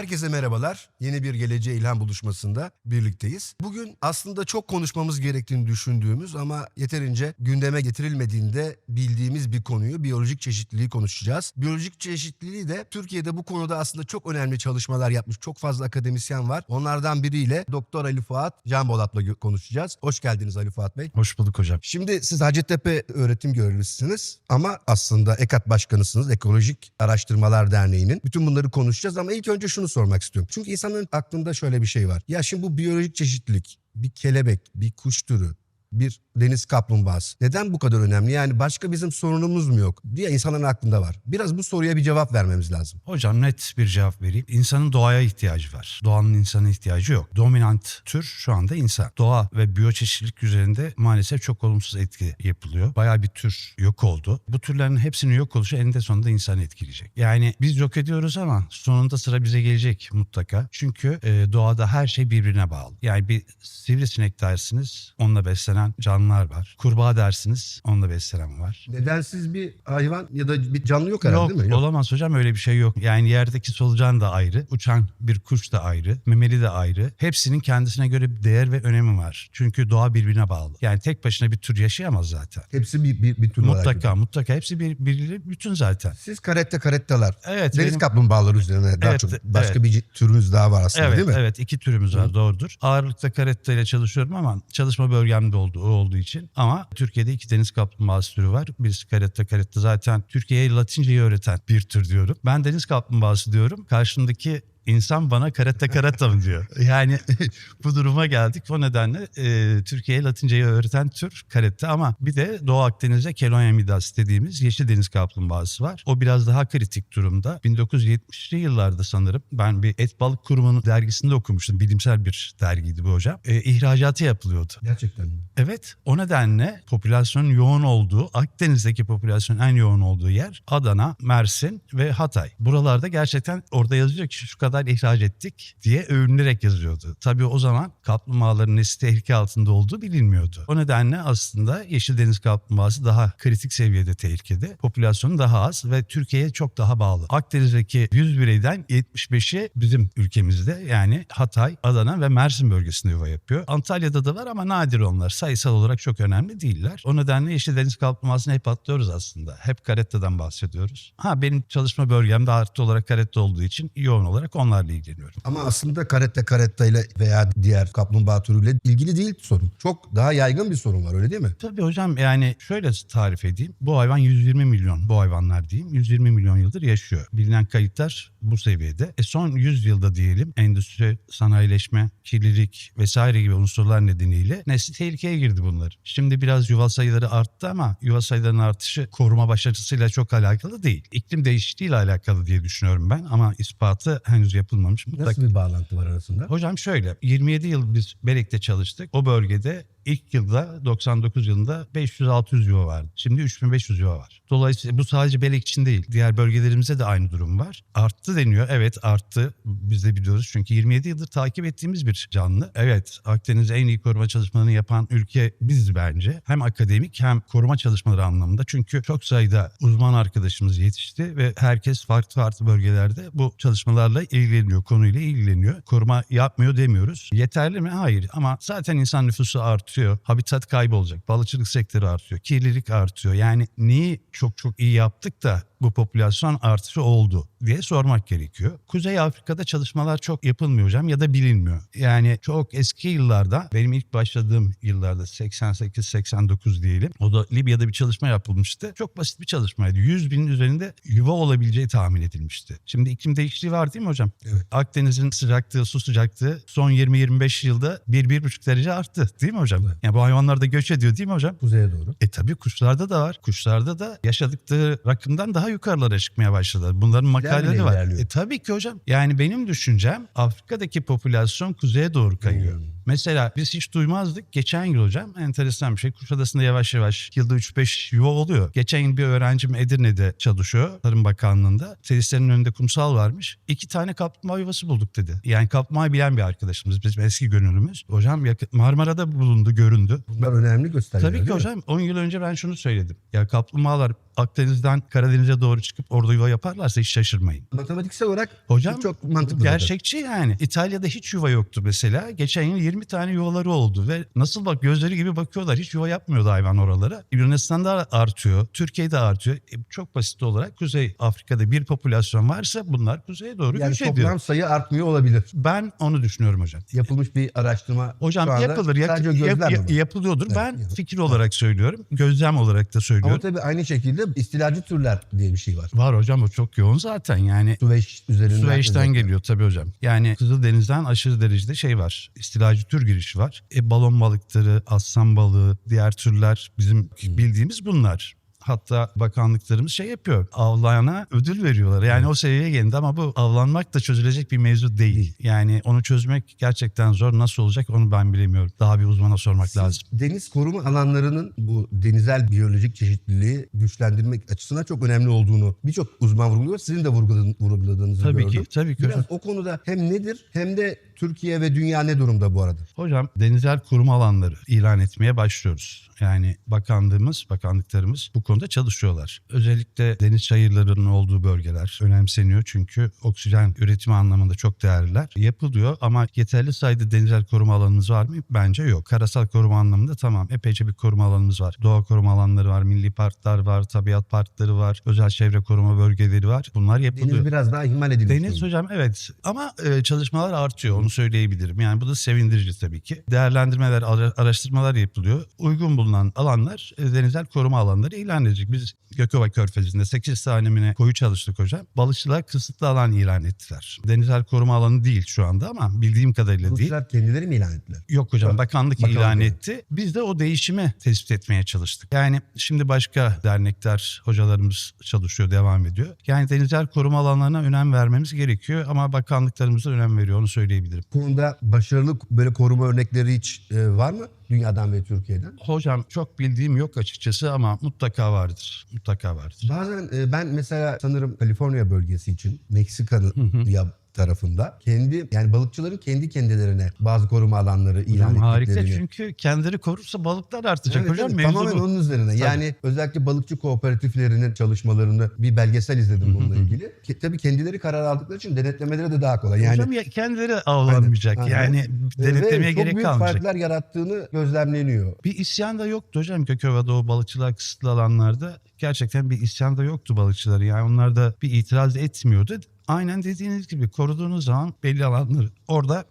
Herkese merhabalar. Yeni bir Geleceğe İlham buluşmasında birlikteyiz. Bugün aslında çok konuşmamız gerektiğini düşündüğümüz ama yeterince gündeme getirilmediğinde bildiğimiz bir konuyu biyolojik çeşitliliği konuşacağız. Biyolojik çeşitliliği de Türkiye'de bu konuda aslında çok önemli çalışmalar yapmış çok fazla akademisyen var. Onlardan biriyle Doktor Ali Fuat Can Bolat'la konuşacağız. Hoş geldiniz Ali Fuat Bey. Hoş bulduk hocam. Şimdi siz Hacettepe öğretim görevlisiniz ama aslında EKAT başkanısınız. Ekolojik Araştırmalar Derneği'nin. Bütün bunları konuşacağız ama ilk önce şunu sormak istiyorum. Çünkü insanın aklında şöyle bir şey var. Ya şimdi bu biyolojik çeşitlilik, bir kelebek, bir kuş türü, bir deniz kaplumbağası. Neden bu kadar önemli? Yani başka bizim sorunumuz mu yok diye insanların aklında var. Biraz bu soruya bir cevap vermemiz lazım. Hocam net bir cevap vereyim. İnsanın doğaya ihtiyacı var. Doğanın insana ihtiyacı yok. Dominant tür şu anda insan. Doğa ve biyoçeşitlilik üzerinde maalesef çok olumsuz etki yapılıyor. Bayağı bir tür yok oldu. Bu türlerin hepsinin yok oluşu eninde sonunda insanı etkileyecek. Yani biz yok ediyoruz ama sonunda sıra bize gelecek mutlaka. Çünkü e, doğada her şey birbirine bağlı. Yani bir sivrisinek dersiniz onunla beslenen canlılar var. Kurbağa dersiniz onunla beslenen var. Nedensiz bir hayvan ya da bir canlı yok herhalde Yok, değil mi? olamaz hocam öyle bir şey yok. Yani yerdeki solucan da ayrı, uçan bir kuş da ayrı, memeli de ayrı. Hepsinin kendisine göre bir değer ve önemi var. Çünkü doğa birbirine bağlı. Yani tek başına bir tür yaşayamaz zaten. Hepsi bir, bir, bir tür olarak Mutlaka gidiyor. mutlaka hepsi bir, birileri bütün zaten. Siz karette karettalar. Evet. Deniz benim- kaplumbağaları üzerine daha Evet, çok başka evet. bir türümüz daha var aslında Evet, değil mi? evet iki türümüz var doğrudur. Ağırlıkta karetta ile çalışıyorum ama çalışma bölgemde olduğu, o olduğu için. Ama Türkiye'de iki deniz kaplumbağası türü var. Birisi karetta karetta zaten Türkiye'ye Latinceyi öğreten bir tür diyorum. Ben deniz kaplumbağası diyorum. Karşımdaki insan bana karetta mı diyor. Yani bu duruma geldik. O nedenle e, Türkiye'ye Latinceyi öğreten tür karetta ama bir de Doğu Akdeniz'de Kelonya midas dediğimiz yeşil deniz kaplumbağası var. O biraz daha kritik durumda. 1970'li yıllarda sanırım ben bir et balık kurumunun dergisinde okumuştum. Bilimsel bir dergiydi bu hocam. E, ihracatı yapılıyordu. Gerçekten mi? Evet o nedenle popülasyonun yoğun olduğu Akdeniz'deki popülasyonun en yoğun olduğu yer Adana, Mersin ve Hatay. Buralarda gerçekten orada yazıyor ki şu kadar ihraç ettik diye övünülerek yazıyordu. Tabii o zaman kaplumbağaların nesli tehlike altında olduğu bilinmiyordu. O nedenle aslında Yeşil Deniz kaplumbağası daha kritik seviyede tehlikede. Popülasyonu daha az ve Türkiye'ye çok daha bağlı. Akdeniz'deki 100 bireyden 75'i bizim ülkemizde yani Hatay, Adana ve Mersin bölgesinde yuva yapıyor. Antalya'da da var ama nadir onlar. Sayısal olarak çok önemli değiller. O nedenle Yeşil Deniz kaplumbağasını hep atlıyoruz aslında. Hep karettadan bahsediyoruz. Ha benim çalışma bölgemde artı olarak karetta olduğu için yoğun olarak onlarla ilgileniyorum. Ama aslında karette karetta ile veya diğer kaplumbağa türüyle ilgili değil sorun. Çok daha yaygın bir sorun var öyle değil mi? Tabii hocam yani şöyle tarif edeyim. Bu hayvan 120 milyon, bu hayvanlar diyeyim 120 milyon yıldır yaşıyor. Bilinen kayıtlar bu seviyede. E son 100 yılda diyelim endüstri, sanayileşme, kirlilik vesaire gibi unsurlar nedeniyle nesli tehlikeye girdi bunlar. Şimdi biraz yuva sayıları arttı ama yuva sayılarının artışı koruma başarısıyla çok alakalı değil. İklim değişikliğiyle alakalı diye düşünüyorum ben ama ispatı henüz yapılmamış. Mutlaka Nasıl bir bağlantı var arasında? Hocam şöyle 27 yıl biz Belek'te çalıştık. O bölgede ilk yılda 99 yılında 500-600 yuva vardı. Şimdi 3500 yuva var. Dolayısıyla bu sadece Belek için değil. Diğer bölgelerimizde de aynı durum var. Arttı deniyor. Evet arttı. Biz de biliyoruz. Çünkü 27 yıldır takip ettiğimiz bir canlı. Evet Akdeniz'de en iyi koruma çalışmalarını yapan ülke biziz bence. Hem akademik hem koruma çalışmaları anlamında. Çünkü çok sayıda uzman arkadaşımız yetişti ve herkes farklı farklı bölgelerde bu çalışmalarla ilgileniyor. Konuyla ilgileniyor. Koruma yapmıyor demiyoruz. Yeterli mi? Hayır. Ama zaten insan nüfusu artıyor. Habitat kaybı olacak. Balıkçılık sektörü artıyor. Kirlilik artıyor. Yani neyi çok çok iyi yaptık da bu popülasyon artışı oldu diye sormak gerekiyor. Kuzey Afrika'da çalışmalar çok yapılmıyor hocam ya da bilinmiyor. Yani çok eski yıllarda benim ilk başladığım yıllarda 88-89 diyelim. O da Libya'da bir çalışma yapılmıştı. Çok basit bir çalışmaydı. 100 binin üzerinde yuva olabileceği tahmin edilmişti. Şimdi iklim değişikliği var değil mi hocam? Evet. Akdeniz'in sıcaklığı, su sıcaklığı son 20-25 yılda 1-1,5 derece arttı değil mi hocam? Evet. Yani bu hayvanlar da göç ediyor değil mi hocam? Kuzeye doğru. E tabii kuşlarda da var. Kuşlarda da yaşadıkları rakımdan daha yukarılara çıkmaya başladılar. Bunların makaleleri var. ilerliyor. E tabii ki hocam. Yani benim düşüncem Afrika'daki popülasyon kuzeye doğru kayıyor. Hmm. Mesela biz hiç duymazdık. Geçen yıl hocam enteresan bir şey. Kuşadası'nda yavaş yavaş yılda 3-5 yuva oluyor. Geçen yıl bir öğrencim Edirne'de çalışıyor. Tarım Bakanlığı'nda. Tesislerin önünde kumsal varmış. İki tane kaplumbağa yuvası bulduk dedi. Yani kaplumbağayı bilen bir arkadaşımız. Bizim eski gönüllümüz. Hocam Marmara'da bulundu, göründü. Bunlar önemli göstergeler Tabii ki hocam 10 yıl önce ben şunu söyledim. Ya kaplumbağalar Akdeniz'den Karadeniz'e doğru çıkıp orada yuva yaparlarsa hiç şaşırmayın. Matematiksel olarak Hocam çok mantıklı. Gerçekçi yani. İtalya'da hiç yuva yoktu mesela. Geçen yıl 20 tane yuvaları oldu ve nasıl bak gözleri gibi bakıyorlar. Hiç yuva yapmıyordu hayvan oralara. Yunanistan'da artıyor. Türkiye'de artıyor. E, çok basit olarak Kuzey Afrika'da bir popülasyon varsa bunlar kuzeye doğru Yani göç toplam ediyor. sayı artmıyor olabilir. Ben onu düşünüyorum hocam. Yapılmış bir araştırma Hocam şu anda yapılır. yak- sadece yap- gözlem yap- yapılıyordur. Evet, ben yapılır. fikir olarak söylüyorum. Gözlem olarak da Ama söylüyorum. tabii aynı şekilde istilacı türler diye bir şey var. Var hocam o çok yoğun zaten yani. Süveyş üzerinden. Süveyş'ten geliyor tabii hocam. Yani Kızıldeniz'den aşırı derecede şey var. İstilacı tür girişi var. E, balon balıkları, aslan balığı, diğer türler bizim bildiğimiz bunlar. Hatta bakanlıklarımız şey yapıyor. Avlayana ödül veriyorlar. Yani o seviyeye geldi ama bu avlanmak da çözülecek bir mevzu değil. Yani onu çözmek gerçekten zor. Nasıl olacak onu ben bilemiyorum. Daha bir uzmana sormak Siz lazım. Deniz koruma alanlarının bu denizel biyolojik çeşitliliği güçlendirmek açısından çok önemli olduğunu birçok uzman vurguluyor. Sizin de vurguladığın- vurguladığınızı Tabii gördüm. ki, tabii ki. Biraz o konuda hem nedir hem de Türkiye ve dünya ne durumda bu arada? Hocam denizel koruma alanları ilan etmeye başlıyoruz. Yani bakanlığımız, bakanlıklarımız bu konuda çalışıyorlar. Özellikle deniz çayırlarının olduğu bölgeler önemseniyor çünkü oksijen üretimi anlamında çok değerliler. Yapılıyor ama yeterli sayıda denizel koruma alanımız var mı? Bence yok. Karasal koruma anlamında tamam epeyce bir koruma alanımız var. Doğa koruma alanları var, milli parklar var, tabiat parkları var, özel çevre koruma bölgeleri var. Bunlar yapılıyor. Deniz biraz daha ihmal edilmiş. Deniz durumda. hocam evet ama e, çalışmalar artıyor onu söyleyebilirim. Yani bu da sevindirici tabii ki. Değerlendirmeler, ara- araştırmalar yapılıyor. Uygun bulunan alanlar e, denizel koruma alanları ilan edecek. Biz Gökova Körfezi'nde 8 tanemine koyu çalıştık hocam. Balıkçılar kısıtlı alan ilan ettiler. Denizel koruma alanı değil şu anda ama bildiğim kadarıyla değil. Ruslar kendileri mi ilan ettiler? Yok hocam bakanlık, bakanlık ilan etti. Biz de o değişimi tespit etmeye çalıştık. Yani şimdi başka dernekler, hocalarımız çalışıyor, devam ediyor. Yani denizel koruma alanlarına önem vermemiz gerekiyor ama bakanlıklarımız da önem veriyor onu söyleyebilirim. Konuda başarılı böyle koruma örnekleri hiç e, var mı dünyadan ve Türkiye'den? Hocam çok bildiğim yok açıkçası ama mutlaka vardır. Mutlaka vardır. Bazen e, ben mesela sanırım Kaliforniya bölgesi için Meksika'nın ya tarafında kendi yani balıkçıların kendi kendilerine bazı koruma alanları ilan Hocam harika ettiklerini. çünkü kendileri korursa balıklar artacak Evet, hocam. evet, tamamen bu. onun üzerine. Tabii. Yani özellikle balıkçı kooperatiflerinin çalışmalarını bir belgesel izledim bununla ilgili. Ki, tabii kendileri karar aldıkları için denetlemeleri de daha kolay. Yani Hocam ya kendileri avlanmayacak. Aynen, Yani Ve denetlemeye çok gerek büyük kalmayacak. farklar yarattığını gözlemleniyor. Bir isyan da yoktu hocam Gökova'da o balıkçılar kısıtlı alanlarda. Gerçekten bir isyan da yoktu balıkçıları. Yani onlar da bir itiraz etmiyordu. Aynen dediğiniz gibi koruduğunuz zaman belli alanları. Orada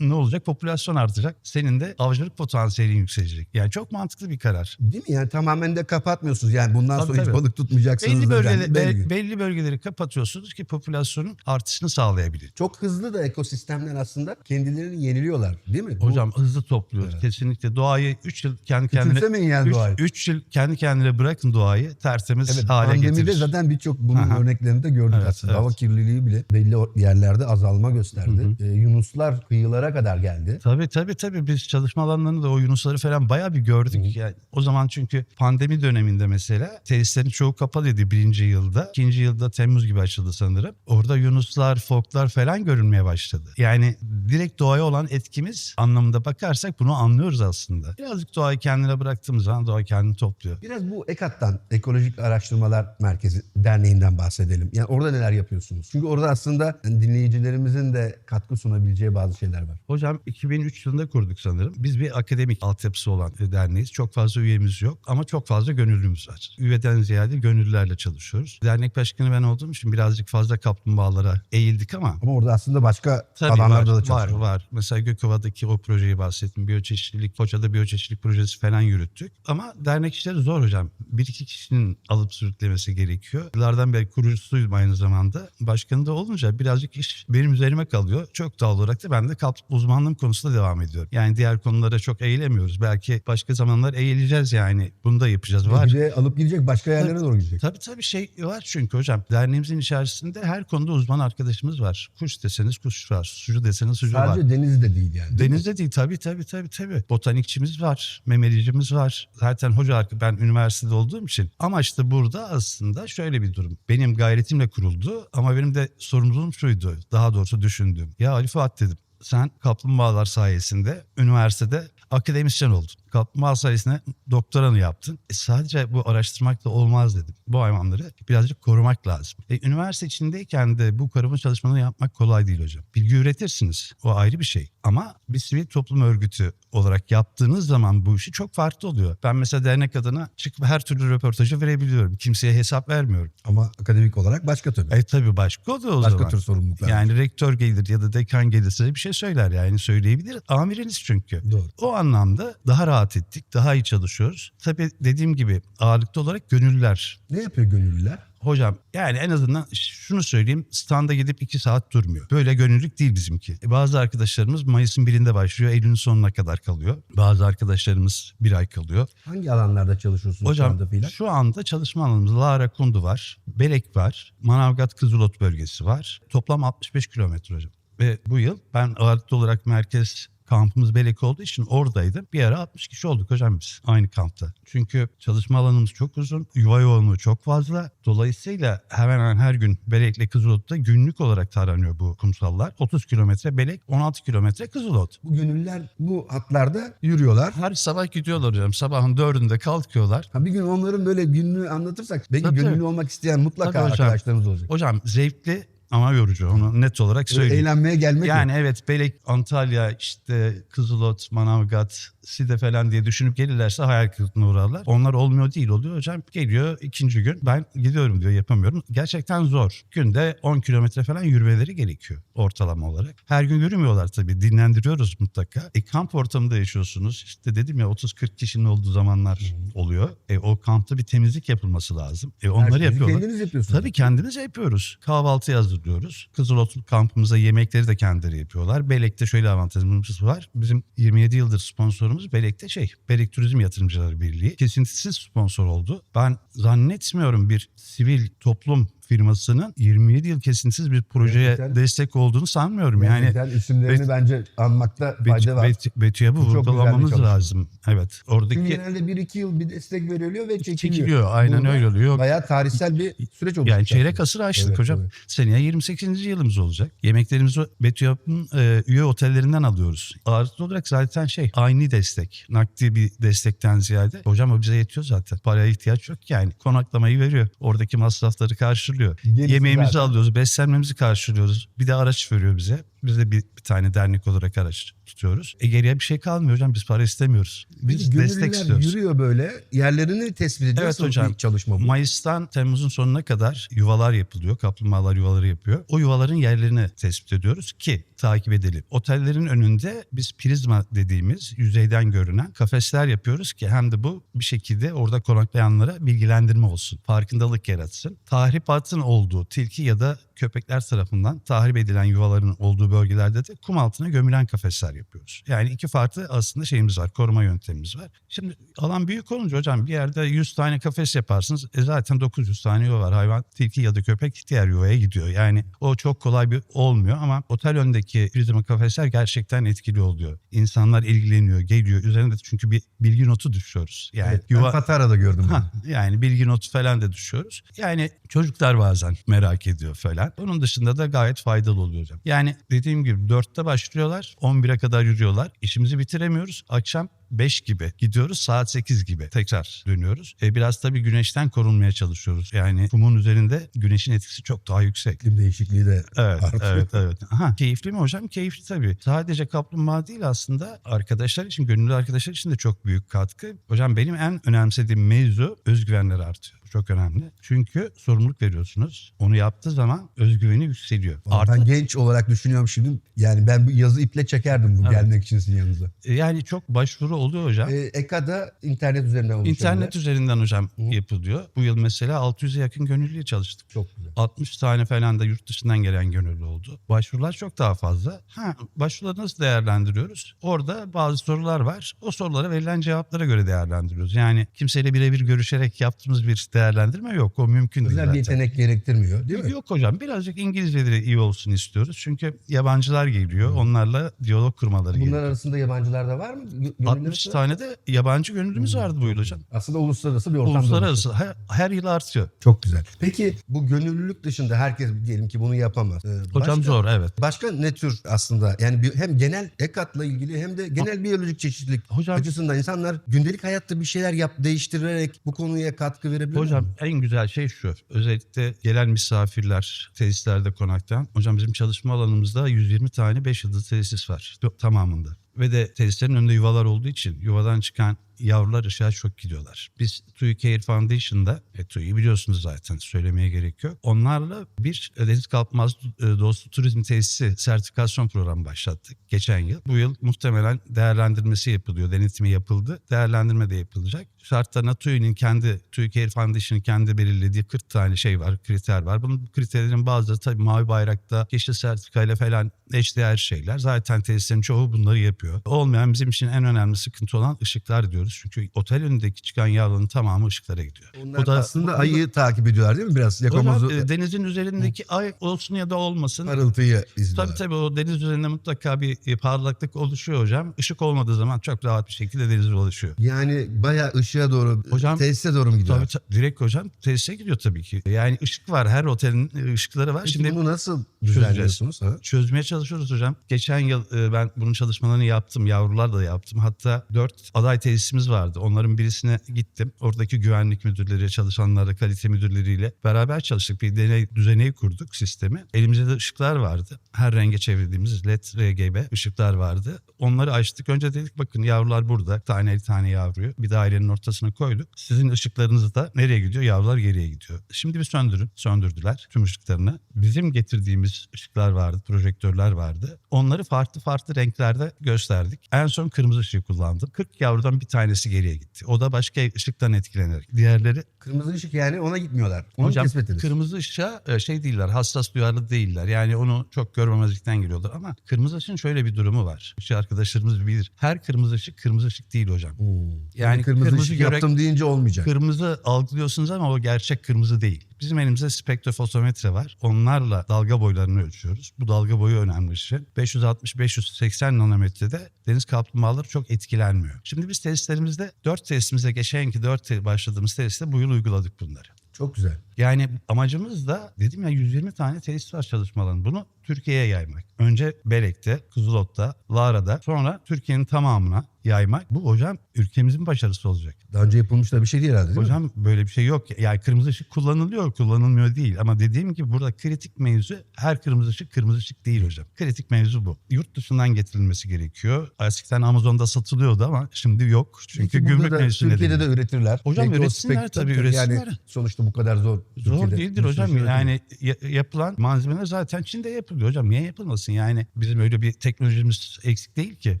ne olacak? Popülasyon artacak. Senin de avcılık potansiyelin yükselecek. Yani çok mantıklı bir karar. Değil mi? Yani tamamen de kapatmıyorsunuz. Yani bundan Tabii, sonra hiç tabii. balık tutmayacaksınız. Belli, bölgeleri, yani belli. be- belli bölgeleri kapatıyorsunuz ki popülasyonun artışını sağlayabilir. Çok hızlı da ekosistemler aslında kendilerini yeniliyorlar değil mi? Bu- Hocam hızlı topluyoruz. Evet. Kesinlikle doğayı 3 yıl kendi kendine yani doğayı. 3 yıl kendi kendine bırakın doğayı tertemiz Evet, hale pandemide getirir. zaten birçok bunun Aha. örneklerini de gördük Evet, aslında. evet. Hava kirliliği bile belli yerlerde azalma gösterdi. Ee, yunuslar kıyılara kadar geldi. Tabii tabii tabii biz çalışma alanlarında da o yunusları falan bayağı bir gördük. Yani o zaman çünkü pandemi döneminde mesela tesislerin çoğu kapalıydı birinci yılda. ikinci yılda Temmuz gibi açıldı sanırım. Orada yunuslar, foklar falan görülmeye başladı. Yani direkt doğaya olan etkimiz anlamında bakarsak bunu anlıyoruz aslında. Birazcık doğayı kendine bıraktığımız zaman doğa kendini topluyor. Biraz bu EKAT'tan, Ekolojik Araştırmalar Merkezi Derneği'nden bahsedelim. Yani orada neler yapıyorsunuz? Çünkü orada aslında dinleyicilerimizin de katkı sunabileceği bazı şeyler var. Hocam 2003 yılında kurduk sanırım. Biz bir akademik altyapısı olan bir derneğiz. Çok fazla üyemiz yok ama çok fazla gönüllümüz var. Üyeden ziyade gönüllülerle çalışıyoruz. Dernek başkanı ben olduğum için birazcık fazla kaplumbağalara eğildik ama Ama orada aslında başka Tabii alanlarda var, da var, çalışıyoruz. var. Mesela Gökova'daki o projeyi bahsettim. Biyoçeşitlilik, Foça'da biyoçeşitlilik projesi falan yürüttük. Ama dernek işleri zor hocam. Bir iki kişinin alıp sürüklemesi gerekiyor. Yıllardan beri kurucusuyum aynı zamanda. Başkanı da olunca birazcık iş benim üzerime kalıyor. Çok doğal olarak da ben de kalp uzmanlığım konusunda devam ediyorum. Yani diğer konulara çok eğilemiyoruz. Belki başka zamanlar eğileceğiz yani. Bunu da yapacağız. Var. Bir de alıp gidecek başka yerlere doğru gidecek. Tabii tabii şey var çünkü hocam. Derneğimizin içerisinde her konuda uzman arkadaşımız var. Kuş deseniz kuş var. Sucu deseniz sucu var. Sadece denizde değil yani. değil mi? Denizde değil tabii tabii tabii tabii. Botanikçimiz var, memelicimiz var. Zaten hoca ben üniversitede olduğum için. Ama işte burada aslında şöyle bir durum. Benim gayretimle kuruldu ama benim de sorumluluğum şuydu. Daha doğrusu düşündüğüm. Ya Ali Fuat dedim. Sen kaplumbağalar sayesinde üniversitede akademisyen oldun. Kaplumbağa sayesinde doktoranı yaptın. E sadece bu araştırmakla olmaz dedim. Bu hayvanları birazcık korumak lazım. E, üniversite içindeyken de bu koruma çalışmalarını yapmak kolay değil hocam. Bilgi üretirsiniz. O ayrı bir şey. Ama bir sivil toplum örgütü olarak yaptığınız zaman bu işi çok farklı oluyor. Ben mesela dernek adına çıkıp her türlü röportajı verebiliyorum. Kimseye hesap vermiyorum. Ama akademik olarak başka türlü. E tabii başka oluyor o başka zaman. tür sorumluluklar. Yani rektör gelir ya da dekan gelir size bir şey söyler yani söyleyebilir. Amiriniz çünkü. Doğru. O anlamda daha rahat ettik, daha iyi çalışıyoruz. Tabii dediğim gibi ağırlıklı olarak gönüllüler. Ne yapıyor gönüllüler? Hocam yani en azından şunu söyleyeyim standa gidip iki saat durmuyor. Böyle gönüllülük değil bizimki. E, Bazı arkadaşlarımız Mayıs'ın birinde başlıyor, Eylül'ün sonuna kadar kalıyor. Bazı arkadaşlarımız bir ay kalıyor. Hangi alanlarda çalışıyorsunuz şu Hocam anda filan? şu anda çalışma alanımız Lara Kundu var, Belek var, Manavgat Kızılot bölgesi var. Toplam 65 kilometre hocam. Ve bu yıl ben ağırlıklı olarak merkez kampımız Belek olduğu için oradaydım. Bir ara 60 kişi olduk hocam biz aynı kampta. Çünkü çalışma alanımız çok uzun, yuva yoğunluğu çok fazla. Dolayısıyla hemen hemen her gün Belek'le Kızılot'ta günlük olarak taranıyor bu kumsallar. 30 kilometre Belek, 16 kilometre Kızılot. Bu gönüllüler bu hatlarda yürüyorlar. Her sabah gidiyorlar hocam. Sabahın dördünde kalkıyorlar. Ha bir gün onların böyle gününü anlatırsak belki Tabii, gönüllü olmak isteyen mutlaka Tabii hocam. arkadaşlarımız olacak. Hocam zevkli ama yorucu onu net olarak söyleyeyim. eğlenmeye gelmek Yani yok. evet Belek, Antalya, işte Kızılot, Manavgat, Side falan diye düşünüp gelirlerse hayal kırıklığına uğrarlar. Onlar olmuyor değil oluyor hocam. Geliyor ikinci gün ben gidiyorum diyor yapamıyorum. Gerçekten zor. Günde 10 kilometre falan yürümeleri gerekiyor ortalama olarak. Her gün yürümüyorlar tabii dinlendiriyoruz mutlaka. E kamp ortamında yaşıyorsunuz. İşte dedim ya 30-40 kişinin olduğu zamanlar oluyor. E o kampta bir temizlik yapılması lazım. E onları şeyi yapıyorlar. Kendiniz yapıyorsunuz. Tabii kendimiz yapıyoruz. Kahvaltı hazırlıyoruz. Kızılot kampımıza yemekleri de kendileri yapıyorlar. Belek'te şöyle avantajımız var. Bizim 27 yıldır sponsorumuz Belek'te şey, Belek Turizm Yatırımcıları Birliği. Kesintisiz sponsor oldu. Ben zannetmiyorum bir sivil toplum firmasının 27 yıl kesintisiz bir projeye Gerçekten- destek olduğunu sanmıyorum. Yani Gerçekten isimlerini Bet- bence anmakta fayda var. Bet, Betü'ye bu Bu çok güzel bir vurgulamamız çalışma. lazım. Evet. Çünkü Oradaki genelde 1-2 yıl bir destek veriliyor ve çekiliyor. çekiliyor. Aynen Burada öyle oluyor. Bayağı tarihsel bir süreç olacak. Yani çeyrek asır açtık Evet, hocam. evet. Seneye 28. yılımız olacak. Yemeklerimizi Betüyap'ın e, üye otellerinden alıyoruz. Ağırlıklı olarak zaten şey aynı destek. Nakdi bir destekten ziyade. Hocam o bize yetiyor zaten. Paraya ihtiyaç yok yani. Konaklamayı veriyor. Oradaki masrafları karşılıyor. Gerisi Yemeğimizi zaten. alıyoruz. Beslenmemizi karşılıyoruz. Bir de araç veriyor bize. Biz de bir, bir tane dernek olarak araç tutuyoruz. E geriye bir şey kalmıyor hocam. Biz para istemiyoruz. Biz Peki destek istiyoruz. yürüyor böyle. Yerlerini tespit ediyor. Evet hocam. çalışma bu? Mayıs'tan Temmuz'un sonuna kadar yuvalar yapılıyor. Kaplumbağalar yuvaları yapıyor. O yuvaların yerlerini tespit ediyoruz ki takip edelim. Otellerin önünde biz prizma dediğimiz yüzeyden görünen kafesler yapıyoruz ki hem de bu bir şekilde orada konaklayanlara bilgilendirme olsun. Farkındalık yaratsın. Tahribatın olduğu tilki ya da köpekler tarafından tahrip edilen yuvaların olduğu bölgelerde de kum altına gömülen kafesler yapıyoruz. Yani iki farklı aslında şeyimiz var, koruma yöntemimiz var. Şimdi alan büyük olunca hocam bir yerde 100 tane kafes yaparsınız. E zaten 900 tane yuva var. Hayvan tilki ya da köpek diğer yuvaya gidiyor. Yani o çok kolay bir olmuyor ama otel önündeki prizma kafesler gerçekten etkili oluyor. İnsanlar ilgileniyor, geliyor. Üzerinde çünkü bir bilgi notu düşüyoruz. Yani Evet, yuva Ben Fatara'da gördüm. Ha, yani bilgi notu falan da düşüyoruz. Yani çocuklar bazen merak ediyor falan. Onun dışında da gayet faydalı oluyor hocam. Yani dediğim gibi 4'te başlıyorlar. 11'e kadar yürüyorlar. İşimizi bitiremiyoruz. Akşam 5 gibi gidiyoruz. Saat 8 gibi tekrar dönüyoruz. E, biraz tabii güneşten korunmaya çalışıyoruz. Yani kumun üzerinde güneşin etkisi çok daha yüksek. İklim değişikliği de Evet, artıyor. evet, evet. Aha, keyifli mi hocam? Keyifli tabii. Sadece kaplumbağa değil aslında arkadaşlar için, gönüllü arkadaşlar için de çok büyük katkı. Hocam benim en önemsediğim mevzu özgüvenleri artıyor. Çok önemli. Çünkü sorumluluk veriyorsunuz. Onu yaptığı zaman özgüveni yükseliyor. Vallahi Artı Ben genç olarak düşünüyorum şimdi. Yani ben bu yazı iple çekerdim bu Evet. gelmek için sizin yanınıza. yani çok başvuru oluyor hocam. Ee, EKA'da internet üzerinden oluşan. İnternet üzerinden hocam Hı. yapılıyor. Bu yıl mesela 600'e yakın gönüllüye çalıştık. Çok güzel. 60 tane falan da yurt dışından gelen gönüllü oldu. Başvurular çok daha fazla. Ha, başvuruları nasıl değerlendiriyoruz? Orada bazı sorular var. O sorulara verilen cevaplara göre değerlendiriyoruz. Yani kimseyle birebir görüşerek yaptığımız bir değerlendirme yok. O mümkün değil Özel bir zaten. yetenek gerektirmiyor değil mi? Yok hocam birazcık İngilizceleri iyi olsun istiyoruz. Çünkü yabancılar geliyor. Onlarla diyalog kurmaları Bunlar gerekiyor. arasında yabancılar da var mı? Gö- Gönüllü 60 Nasıl? tane de yabancı gönüllümüz vardı bu yıl hocam. Aslında uluslararası bir ortamda. Uluslararası her, her yıl artıyor. Çok güzel. Peki bu gönüllülük dışında herkes diyelim ki bunu yapamaz. Ee, Hocam başka- zor evet. Başka ne tür aslında yani bir- hem genel ekatla ilgili hem de genel biyolojik çeşitlilik Hocam açısından insanlar gündelik hayatta bir şeyler yap değiştirerek bu konuya katkı verebilir Hocam en güzel şey şu. Özellikle gelen misafirler tesislerde konaktan. Hocam bizim çalışma alanımızda 120 tane 5 yıldız tesis var tamamında. Ve de tesislerin önünde yuvalar olduğu için yuvadan çıkan yavrular ışığa çok gidiyorlar. Biz TUI Care Foundation'da, e, TUI'yi biliyorsunuz zaten söylemeye gerek yok. Onlarla bir e, Deniz Kalkmaz e, Dostu Turizm Tesisi sertifikasyon programı başlattık geçen yıl. Bu yıl muhtemelen değerlendirmesi yapılıyor, denetimi yapıldı. Değerlendirme de yapılacak. Şartlarına TUI'nin kendi, TUI Care Foundation'ın kendi belirlediği 40 tane şey var, kriter var. Bunun kriterlerin bazıları tabii mavi bayrakta, yeşil sertifikayla falan eşdeğer şeyler. Zaten tesislerin çoğu bunları yapıyor. Olmayan bizim için en önemli sıkıntı olan ışıklar diyoruz. Çünkü otel önündeki çıkan yavrunun tamamı ışıklara gidiyor. Onlar Bu da- aslında da- ayı takip ediyorlar değil mi biraz? Yakomozu Hocam, e, denizin üzerindeki ay olsun ya da olmasın. parıltıyı izliyorlar. Tabii tabii o deniz üzerinde mutlaka bir e, parlaklık oluşuyor hocam. Işık olmadığı zaman çok rahat bir şekilde deniz oluşuyor. Yani bayağı ışığa doğru, Hocam- tesise doğru mu gidiyor? Tabii, ta- direkt hocam tesise gidiyor tabii ki. Yani ışık var her otelin e, ışıkları var. Peki Şimdi bunu nasıl düzenliyorsunuz? Ha? çözmeye çalışıyoruz hocam. Geçen yıl e, ben bunun çalışmalarını yaptım. Yavrular da yaptım. Hatta dört aday tesisimiz vardı. Onların birisine gittim. Oradaki güvenlik müdürleri, çalışanlarla, kalite müdürleriyle beraber çalıştık. Bir deney düzeneyi kurduk sistemi. Elimizde de ışıklar vardı. Her renge çevirdiğimiz LED RGB ışıklar vardı. Onları açtık. Önce dedik bakın yavrular burada. Tane tane yavruyu bir dairenin ortasına koyduk. Sizin ışıklarınız da nereye gidiyor? Yavrular geriye gidiyor. Şimdi bir söndürün. Söndürdüler tüm ışıklarını. Bizim getirdiğimiz ışıklar vardı, projektörler vardı. Onları farklı farklı renklerde gösterdik. En son kırmızı ışığı kullandım. 40 yavrudan bir tanesi geriye gitti. O da başka ışıktan etkilenerek. Diğerleri Kırmızı ışık yani ona gitmiyorlar. Onu Hocam tespit kırmızı ışığa e, şey değiller, hassas duyarlı değiller. Yani onu çok görmemezlikten geliyorlar. Ama kırmızı ışığın şöyle bir durumu var. Işık arkadaşlarımız bilir. Her kırmızı ışık kırmızı ışık değil hocam. Hmm. Yani kırmızı, kırmızı ışık görek- yaptım deyince olmayacak. Kırmızı algılıyorsunuz ama o gerçek kırmızı değil. Bizim elimizde spektrofotometre var. Onlarla dalga boylarını ölçüyoruz. Bu dalga boyu önemli şey. 560-580 nanometrede deniz kaplumbağaları çok etkilenmiyor. Şimdi biz tesislerimizde 4 tesisimizde geçenki 4 başladığımız tesiste bu yıl uyguladık bunları. Çok güzel. Yani amacımız da dedim ya 120 tane tesis var çalışma alanı. Bunu Türkiye'ye yaymak. Önce Belek'te, Kızılot'ta, Lara'da sonra Türkiye'nin tamamına yaymak. Bu hocam ülkemizin başarısı olacak. Daha önce yapılmış da bir şey değil herhalde değil mi? Hocam böyle bir şey yok. Yani kırmızı ışık kullanılıyor, kullanılmıyor değil. Ama dediğim gibi burada kritik mevzu her kırmızı ışık kırmızı ışık değil hocam. Kritik mevzu bu. Yurt dışından getirilmesi gerekiyor. Eskiden Amazon'da satılıyordu ama şimdi yok. Çünkü Peki gümrük da mevzusu Türkiye'de de üretirler. Hocam Belki o üretsinler tabii, Yani üretsinler. sonuçta bu kadar zor. Zor Türkiye'de. değildir hocam. Yani ya- yapılan malzemeler zaten Çin'de yapılıyor hocam. Niye yapılmasın? Yani bizim öyle bir teknolojimiz eksik değil ki.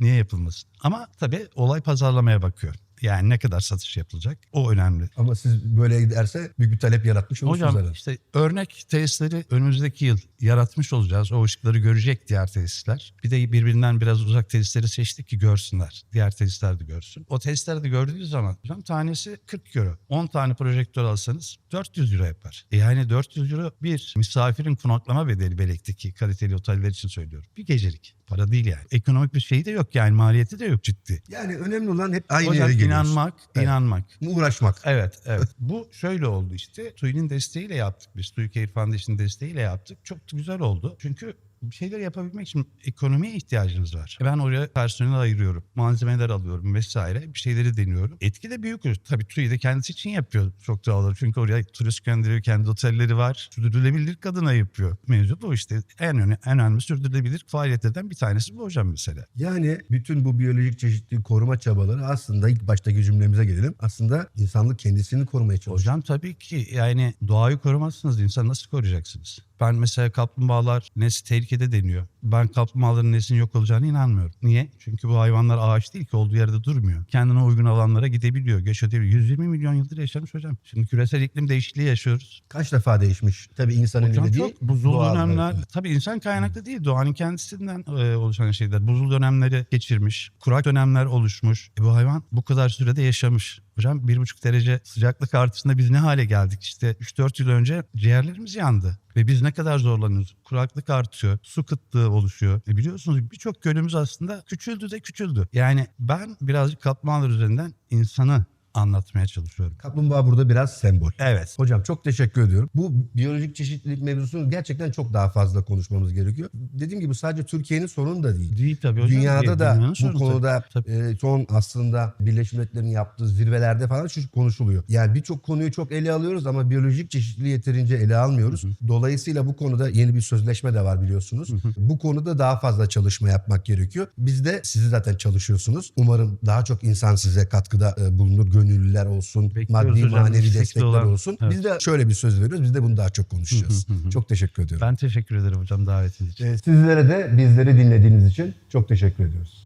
Niye yapılmasın? Ama tabii olay pazarlamaya bakıyor. Yani ne kadar satış yapılacak? O önemli. Ama siz böyle giderse büyük bir talep yaratmış olursunuz Hocam herhalde. işte örnek tesisleri önümüzdeki yıl yaratmış olacağız. O ışıkları görecek diğer tesisler. Bir de birbirinden biraz uzak tesisleri seçtik ki görsünler. Diğer tesisler de görsün. O tesisleri de gördüğünüz zaman hocam tanesi 40 euro. 10 tane projektör alsanız 400 euro yapar. E yani 400 euro bir misafirin konaklama bedeli Belek'teki kaliteli oteller için söylüyorum. Bir gecelik. Para değil yani. Ekonomik bir şey de yok yani maliyeti de yok ciddi. Yani önemli olan hep aynı Hocam yere geliyoruz. inanmak, Evet. inanmak. Uğraşmak. Evet, evet. Bu şöyle oldu işte. TÜİ'nin desteğiyle yaptık biz. TÜİ Care Foundation desteğiyle yaptık. Çok da güzel oldu. Çünkü bir şeyler yapabilmek için ekonomiye ihtiyacınız var. Ben oraya personel ayırıyorum. Malzemeler alıyorum vesaire. Bir şeyleri deniyorum. Etki de büyük. Tabii TÜİ de kendisi için yapıyor çok doğal olarak. Çünkü oraya turist gönderiyor. Kendi otelleri var. Sürdürülebilirlik adına yapıyor. Mevzu bu işte. En, öne, en önemli sürdürülebilirlik faaliyetlerden bir tanesi bu hocam mesela. Yani bütün bu biyolojik çeşitliliği koruma çabaları aslında ilk baştaki cümlemize gelelim. Aslında insanlık kendisini korumaya çalışıyor. Hocam tabii ki yani doğayı korumazsınız insan nasıl koruyacaksınız? Ben mesela kaplumbağalar nesli tehlikede deniyor. Ben kaplumbağaların neslinin yok olacağına inanmıyorum. Niye? Çünkü bu hayvanlar ağaç değil ki olduğu yerde durmuyor. Kendine uygun alanlara gidebiliyor, göç edebiliyor. 120 milyon yıldır yaşamış hocam. Şimdi küresel iklim değişikliği yaşıyoruz. Kaç defa değişmiş? Tabii insan Hocam çok değil. buzul dönemler, olarak. tabii insan kaynaklı değil doğanın kendisinden e, oluşan şeyler. Buzul dönemleri geçirmiş, kurak dönemler oluşmuş. E, bu hayvan bu kadar sürede yaşamış. Hocam bir buçuk derece sıcaklık artışında biz ne hale geldik? İşte 3-4 yıl önce ciğerlerimiz yandı. Ve biz ne kadar zorlanıyoruz. Kuraklık artıyor, su kıtlığı oluşuyor. E biliyorsunuz birçok gölümüz aslında küçüldü de küçüldü. Yani ben birazcık kaplumbağalar üzerinden insanı anlatmaya çalışıyorum. Kaplumbağa burada biraz sembol. Evet. Hocam çok teşekkür ediyorum. Bu biyolojik çeşitlilik mevzusunu gerçekten çok daha fazla konuşmamız gerekiyor. Dediğim gibi sadece Türkiye'nin sorunu da değil. Değil tabii hocam. Dünyada Değil, da bu konuda tabii. Tabii. e, son aslında Birleşmiş Milletler'in yaptığı zirvelerde falan şu konuşuluyor. Yani birçok konuyu çok ele alıyoruz ama biyolojik çeşitliliği yeterince ele almıyoruz. Dolayısıyla bu konuda yeni bir sözleşme de var biliyorsunuz. Bu konuda daha fazla çalışma yapmak gerekiyor. Biz de siz zaten çalışıyorsunuz. Umarım daha çok insan size katkıda e, bulunur. Gönüllüler olsun, Bekliyoruz maddi hocam. manevi destekler olan- olsun. Evet. Biz de şöyle bir söz veriyoruz. Biz de bunu daha çok konuşacağız. çok teşekkür ediyorum. Ben teşekkür ederim hocam davetiniz için. Ee, Sizlere de bizleri dinlediğiniz için çok teşekkür ediyoruz.